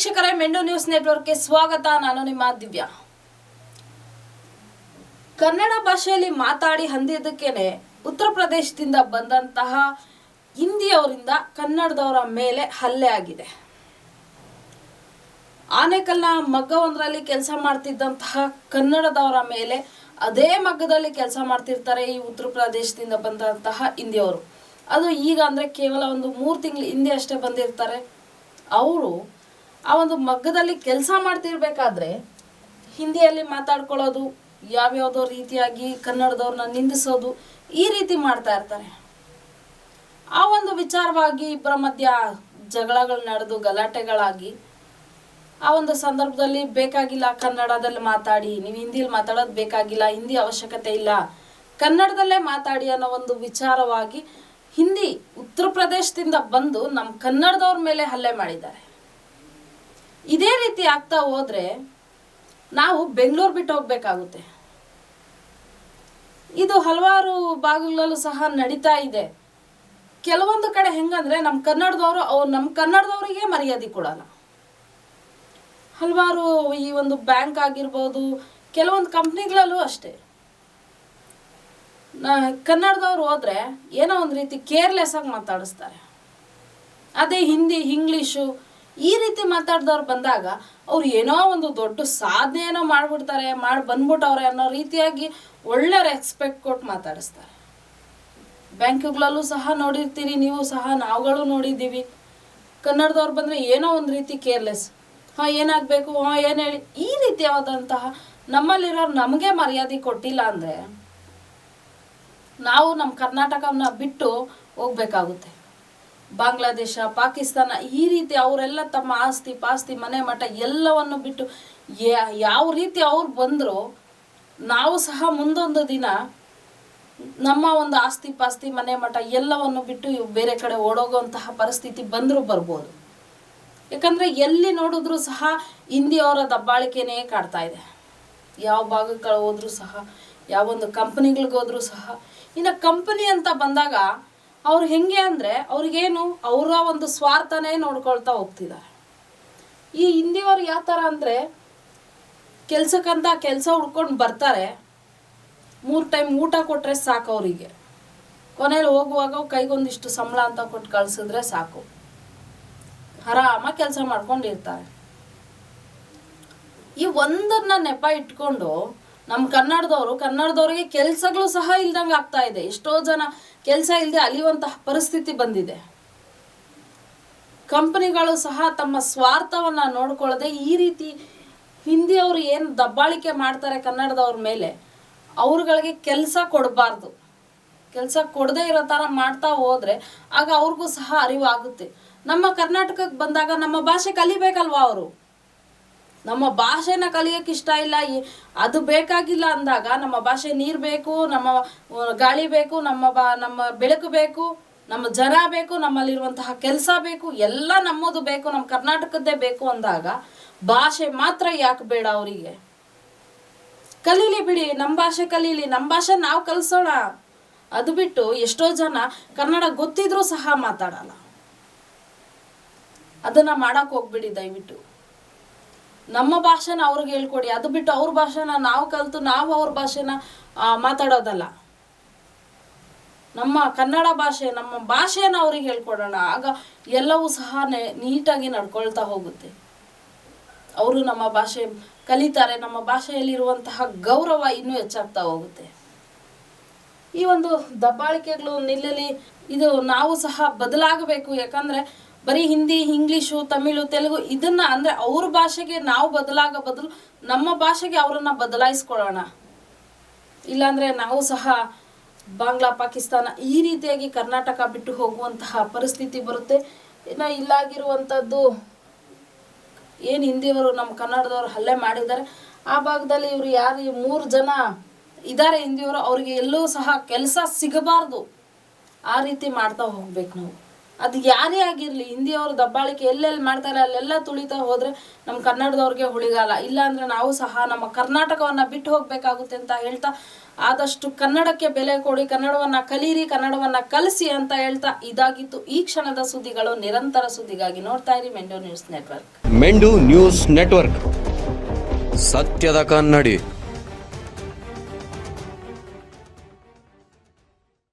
ವೀಕ್ಷಕರೇ, ಮೆಂಡು ನ್ಯೂಸ್ ನೆಟ್ವರ್ಕ್ಗೆ ಸ್ವಾಗತ. ನಾನು ನಿಮ್ಮ ದಿವ್ಯಾ. ಕನ್ನಡ ಭಾಷೆಯಲ್ಲಿ ಮಾತಾಡಿ ಹಂದಿದ್ದಕ್ಕೇನೆ ಉತ್ತರ ಪ್ರದೇಶದಿಂದ ಬಂದಂತಹ ಹಿಂದಿಯವರಿಂದ ಕನ್ನಡದವರ ಮೇಲೆ ಹಲ್ಲೆ ಆಗಿದೆ. ಆನೆಕಲ್ನ ಮಗ್ಗವೊಂದರಲ್ಲಿ ಕೆಲಸ ಮಾಡ್ತಿದ್ದಂತಹ ಕನ್ನಡದವರ ಮೇಲೆ ಅದೇ ಮಗ್ಗದಲ್ಲಿ ಕೆಲಸ ಮಾಡ್ತಿರ್ತಾರೆ ಈ ಉತ್ತರ ಪ್ರದೇಶದಿಂದ ಬಂದಂತಹ ಹಿಂದಿಯವರು. ಅದು ಈಗ ಅಂದರೆ ಕೇವಲ ಒಂದು ಮೂರು ತಿಂಗಳು ಹಿಂದೆ ಅಷ್ಟೇ ಬಂದಿರ್ತಾರೆ. ಅವರು ಆ ಒಂದು ಮಗ್ಗದಲ್ಲಿ ಕೆಲಸ ಮಾಡ್ತಿರ್ಬೇಕಾದ್ರೆ ಹಿಂದಿಯಲ್ಲಿ ಮಾತಾಡ್ಕೊಳ್ಳೋದು, ಯಾವ್ಯಾವುದೋ ರೀತಿಯಾಗಿ ಕನ್ನಡದವ್ರನ್ನ ನಿಂದಿಸೋದು ಈ ರೀತಿ ಮಾಡ್ತಾ ಇರ್ತಾರೆ. ಆ ಒಂದು ವಿಚಾರವಾಗಿ ಇಬ್ಬರ ಮಧ್ಯ ಜಗಳಗಳು ನಡೆದು ಗಲಾಟೆಗಳಾಗಿ ಆ ಒಂದು ಸಂದರ್ಭದಲ್ಲಿ ಬೇಕಾಗಿಲ್ಲ ಕನ್ನಡದಲ್ಲಿ ಮಾತಾಡಿ, ನೀವು ಹಿಂದಿಯಲ್ಲಿ ಮಾತಾಡೋದು ಬೇಕಾಗಿಲ್ಲ, ಹಿಂದಿ ಅವಶ್ಯಕತೆ ಇಲ್ಲ, ಕನ್ನಡದಲ್ಲೇ ಮಾತಾಡಿ ಅನ್ನೋ ಒಂದು ವಿಚಾರವಾಗಿ ಹಿಂದಿ ಉತ್ತರ ಪ್ರದೇಶದಿಂದ ಬಂದು ನಮ್ಮ ಕನ್ನಡದವ್ರ ಮೇಲೆ ಹಲ್ಲೆ ಮಾಡಿದ್ದಾರೆ. ಇದೇ ರೀತಿ ಆಗ್ತಾ ಹೋದ್ರೆ ನಾವು ಬೆಂಗಳೂರು ಬಿಟ್ಟು ಹೋಗ್ಬೇಕಾಗುತ್ತೆ. ಇದು ಹಲವಾರು ಭಾಗಗಳಲ್ಲೂ ಸಹ ನಡೀತಾ ಇದೆ. ಕೆಲವೊಂದು ಕಡೆ ಹೆಂಗಂದ್ರೆ ನಮ್ಮ ಕನ್ನಡದವರು ಅವ್ರು ನಮ್ಮ ಕನ್ನಡದವರಿಗೆ ಮರ್ಯಾದೆ ಕೊಡಲ್ಲ. ಹಲವಾರು ಈ ಒಂದು ಬ್ಯಾಂಕ್ ಆಗಿರ್ಬೋದು, ಕೆಲವೊಂದು ಕಂಪ್ನಿಗಳಲ್ಲೂ ಅಷ್ಟೇ. ಕನ್ನಡದವ್ರು ಹೋದ್ರೆ ಏನೋ ಒಂದು ರೀತಿ ಕೇರ್ಲೆಸ್ ಆಗಿ ಮಾತಾಡಿಸ್ತಾರೆ. ಅದೇ ಹಿಂದಿ, ಇಂಗ್ಲೀಷು ಈ ರೀತಿ ಮಾತಾಡ್ದವ್ರು ಬಂದಾಗ ಅವ್ರು ಏನೋ ಒಂದು ದೊಡ್ಡ ಸಾಧನೆ ಏನೋ ಮಾಡ್ಬಿಡ್ತಾರೆ, ಮಾಡಿ ಬಂದ್ಬಿಟ್ಟವ್ರೆ ಅನ್ನೋ ರೀತಿಯಾಗಿ ಒಳ್ಳೆ ರೆಸ್ಪೆಕ್ಟ್ ಕೊಟ್ಟು ಮಾತಾಡಿಸ್ತಾರೆ. ಬ್ಯಾಂಕ್ಗಳಲ್ಲೂ ಸಹ ನೋಡಿರ್ತೀರಿ ನೀವು ಸಹ ನಾವುಗಳು ನೋಡಿದ್ದೀವಿ. ಕನ್ನಡದವ್ರು ಬಂದರೆ ಏನೋ ಒಂದು ರೀತಿ ಕೇರ್ಲೆಸ್ ಹಾಂ, ಏನಾಗಬೇಕು? ಹಾಂ, ಏನು ಹೇಳಿ? ಈ ರೀತಿಯಾದಂತಹ ನಮ್ಮಲ್ಲಿರೋರು ನಮಗೆ ಮರ್ಯಾದೆ ಕೊಟ್ಟಿಲ್ಲ ಅಂದರೆ ನಾವು ನಮ್ಮ ಕರ್ನಾಟಕವನ್ನು ಬಿಟ್ಟು ಹೋಗ್ಬೇಕಾಗುತ್ತೆ. ಬಾಂಗ್ಲಾದೇಶ, ಪಾಕಿಸ್ತಾನ, ಈ ರೀತಿ ಅವರೆಲ್ಲ ತಮ್ಮ ಆಸ್ತಿ ಪಾಸ್ತಿ ಮನೆ ಮಠ ಎಲ್ಲವನ್ನು ಬಿಟ್ಟು ಯಾವ ರೀತಿ ಅವ್ರು ಬಂದರೂ, ನಾವು ಸಹ ಮುಂದೊಂದು ದಿನ ನಮ್ಮ ಒಂದು ಆಸ್ತಿ ಪಾಸ್ತಿ ಮನೆ ಮಠ ಎಲ್ಲವನ್ನು ಬಿಟ್ಟು ಬೇರೆ ಕಡೆ ಓಡೋಗುವಂತಹ ಪರಿಸ್ಥಿತಿ ಬಂದರೂ ಬರ್ಬೋದು. ಯಾಕಂದರೆ ಎಲ್ಲಿ ನೋಡಿದ್ರೂ ಸಹ ಹಿಂದಿಯವರ ದಬ್ಬಾಳಿಕೆನೇ ಕಾಡ್ತಾ ಇದೆ. ಯಾವ ಭಾಗಕ್ಕೆ ಹೋದ್ರೂ ಸಹ ಯಾವೊಂದು ಹೋದ್ರೂ ಸಹ, ಇನ್ನು ಕಂಪನಿ ಅಂತ ಬಂದಾಗ ಅವ್ರು ಹೆಂಗೆ ಅಂದರೆ ಅವ್ರಿಗೇನು ಅವರ ಒಂದು ಸ್ವಾರ್ಥನೇ ನೋಡ್ಕೊಳ್ತಾ ಹೋಗ್ತಿದ್ದಾರೆ. ಈ ಹಿಂದಿಯವ್ರು ಯಾವ ಥರ ಅಂದರೆ ಕೆಲ್ಸಕ್ಕಂತ ಕೆಲಸ ಹುಡ್ಕೊಂಡು ಬರ್ತಾರೆ, ಮೂರು ಟೈಮ್ ಊಟ ಕೊಟ್ಟರೆ ಸಾಕು ಅವರಿಗೆ. ಕೊನೆಯಲ್ಲಿ ಹೋಗುವಾಗ ಕೈಗೊಂದಿಷ್ಟು ಸಂಬಳ ಅಂತ ಕೊಟ್ಟು ಕಳ್ಸಿದ್ರೆ ಸಾಕು. ಆರಾಮಾಗಿ ಕೆಲಸ ಮಾಡ್ಕೊಂಡಿರ್ತಾರೆ. ಈ ಒಂದನ್ನ ನೆಪ ಇಟ್ಕೊಂಡು ನಮ್ಮ ಕನ್ನಡದವರು, ಕನ್ನಡದವ್ರಿಗೆ ಕೆಲಸಗಳು ಸಹ ಇಲ್ದಂಗೆ ಆಗ್ತಾ ಇದೆ. ಎಷ್ಟೋ ಜನ ಕೆಲಸ ಇಲ್ಲದೆ ಅಲಿಯುವಂತಹ ಪರಿಸ್ಥಿತಿ ಬಂದಿದೆ. ಕಂಪನಿಗಳು ಸಹ ತಮ್ಮ ಸ್ವಾರ್ಥವನ್ನ ನೋಡ್ಕೊಳ್ಳದೆ ಈ ರೀತಿ ಹಿಂದಿಯವರು ಏನು ದಬ್ಬಾಳಿಕೆ ಮಾಡ್ತಾರೆ ಕನ್ನಡದವ್ರ ಮೇಲೆ, ಅವ್ರುಗಳಿಗೆ ಕೆಲಸ ಕೊಡಬಾರ್ದು. ಕೆಲಸ ಕೊಡದೇ ಇರೋ ಥರ ಮಾಡ್ತಾ ಹೋದ್ರೆ ಆಗ ಅವ್ರಿಗೂ ಸಹ ಅರಿವಾಗುತ್ತೆ. ನಮ್ಮ ಕರ್ನಾಟಕಕ್ಕೆ ಬಂದಾಗ ನಮ್ಮ ಭಾಷೆ ಕಲಿಬೇಕಲ್ವಾ ಅವರು? ನಮ್ಮ ಭಾಷೆನ ಕಲಿಯೋಕೆ ಇಷ್ಟ ಇಲ್ಲ. ಅದು ಬೇಕಾಗಿಲ್ಲ ಅಂದಾಗ ನಮ್ಮ ಭಾಷೆ ನೀರು ಬೇಕು, ನಮ್ಮ ಗಾಳಿ ಬೇಕು, ನಮ್ಮ ಬಾ, ನಮ್ಮ ಬೆಳಕು ಬೇಕು, ನಮ್ಮ ಜನ ಬೇಕು, ನಮ್ಮಲ್ಲಿರುವಂತಹ ಕೆಲಸ ಬೇಕು, ಎಲ್ಲ ನಮ್ಮದು ಬೇಕು, ನಮ್ಮ ಕರ್ನಾಟಕದ್ದೇ ಬೇಕು ಅಂದಾಗ ಭಾಷೆ ಮಾತ್ರ ಯಾಕೆ ಬೇಡ ಅವರಿಗೆ? ಕಲೀಲಿ ಬಿಡಿ, ನಮ್ಮ ಭಾಷೆ ಕಲೀಲಿ, ನಮ್ಮ ಭಾಷೆ ನಾವು ಕಲಿಸೋಣ. ಅದು ಬಿಟ್ಟು ಎಷ್ಟೋ ಜನ ಕನ್ನಡ ಗೊತ್ತಿದ್ರೂ ಸಹ ಮಾತಾಡಲ್ಲ. ಅದನ್ನ ಮಾಡಕ್ ಹೋಗ್ಬಿಡಿ ದಯವಿಟ್ಟು. ನಮ್ಮ ಭಾಷೆನ ಅವ್ರಿಗೆ ಹೇಳ್ಕೊಡಿ. ಅದು ಬಿಟ್ಟು ಅವ್ರ ಭಾಷೆನ ನಾವು ಕಲಿತು ನಾವು ಅವ್ರ ಭಾಷೆನ ಮಾತಾಡೋದಲ್ಲ. ನಮ್ಮ ಕನ್ನಡ ಭಾಷೆ, ನಮ್ಮ ಭಾಷೆನ ಅವ್ರಿಗೆ ಹೇಳ್ಕೊಡೋಣ. ಆಗ ಎಲ್ಲವೂ ಸಹ ನೀಟಾಗಿ ನಡ್ಕೊಳ್ತಾ ಹೋಗುತ್ತೆ. ಅವರು ನಮ್ಮ ಭಾಷೆ ಕಲಿತಾರೆ, ನಮ್ಮ ಭಾಷೆಯಲ್ಲಿರುವಂತಹ ಗೌರವ ಇನ್ನೂ ಹೆಚ್ಚಾಗ್ತಾ ಹೋಗುತ್ತೆ. ಈ ಒಂದು ದಬ್ಬಾಳಿಕೆಗಳು ನಿಲ್ಲಲಿ, ಇದು ನಾವು ಸಹ ಬದಲಾಗಬೇಕು. ಯಾಕಂದ್ರೆ ಬರೀ ಹಿಂದಿ, ಇಂಗ್ಲಿಷು, ತಮಿಳು, ತೆಲುಗು ಇದನ್ನ ಅಂದ್ರೆ ಅವ್ರ ಭಾಷೆಗೆ ನಾವು ಬದಲಾಗ ಬದಲು ನಮ್ಮ ಭಾಷೆಗೆ ಅವರನ್ನ ಬದಲಾಯಿಸ್ಕೊಳ್ಳೋಣ. ಇಲ್ಲಾಂದ್ರೆ ನಾವು ಸಹ ಬಾಂಗ್ಲಾ, ಪಾಕಿಸ್ತಾನ ಈ ರೀತಿಯಾಗಿ ಕರ್ನಾಟಕ ಬಿಟ್ಟು ಹೋಗುವಂತಹ ಪರಿಸ್ಥಿತಿ ಬರುತ್ತೆ. ಇನ್ನು ಇಲ್ಲಾಗಿರುವಂಥದ್ದು ಏನು ಹಿಂದಿಯವರು ನಮ್ಮ ಕನ್ನಡದವರು ಹಲ್ಲೆ ಮಾಡಿದ್ದಾರೆ. ಆ ಭಾಗದಲ್ಲಿ ಇವರು ಯಾರು ಈ ಮೂರು ಜನ ಇದ್ದಾರೆ ಹಿಂದಿಯವರು, ಅವರಿಗೆ ಎಲ್ಲೂ ಸಹ ಕೆಲಸ ಸಿಗಬಾರ್ದು. ಆ ರೀತಿ ಮಾಡ್ತಾ ಹೋಗ್ಬೇಕು ನಾವು. ಅದು ಯಾರೇ ಆಗಿರಲಿ ಹಿಂದಿಯವರು ದಬ್ಬಾಳಿಕೆ ಎಲ್ಲೆಲ್ಲಿ ಮಾಡ್ತಾರೆ, ಅಲ್ಲೆಲ್ಲ ತುಳಿತಾ ಹೋದ್ರೆ ನಮ್ಮ ಕನ್ನಡದವ್ರಿಗೆ ಹುಳಿಗಾಲ. ಇಲ್ಲ ಅಂದ್ರೆ ನಾವು ಸಹ ನಮ್ಮ ಕರ್ನಾಟಕವನ್ನ ಬಿಟ್ಟು ಹೋಗ್ಬೇಕಾಗುತ್ತೆ ಅಂತ ಹೇಳ್ತಾ, ಆದಷ್ಟು ಕನ್ನಡಕ್ಕೆ ಬೆಲೆ ಕೊಡಿ, ಕನ್ನಡವನ್ನ ಕಲೀರಿ, ಕನ್ನಡವನ್ನ ಕಲಿಸಿ ಅಂತ ಹೇಳ್ತಾ ಇದಾಗಿತ್ತು ಈ ಕ್ಷಣದ ಸುದ್ದಿಗಳು. ನಿರಂತರ ಸುದ್ದಿಗಾಗಿ ನೋಡ್ತಾ ಇರಿ ಮೆಂಡೋ ನ್ಯೂಸ್ ನೆಟ್ವರ್ಕ್. ಮೆಂಡು news network. ಸತ್ಯದ ಕನ್ನಡಿ.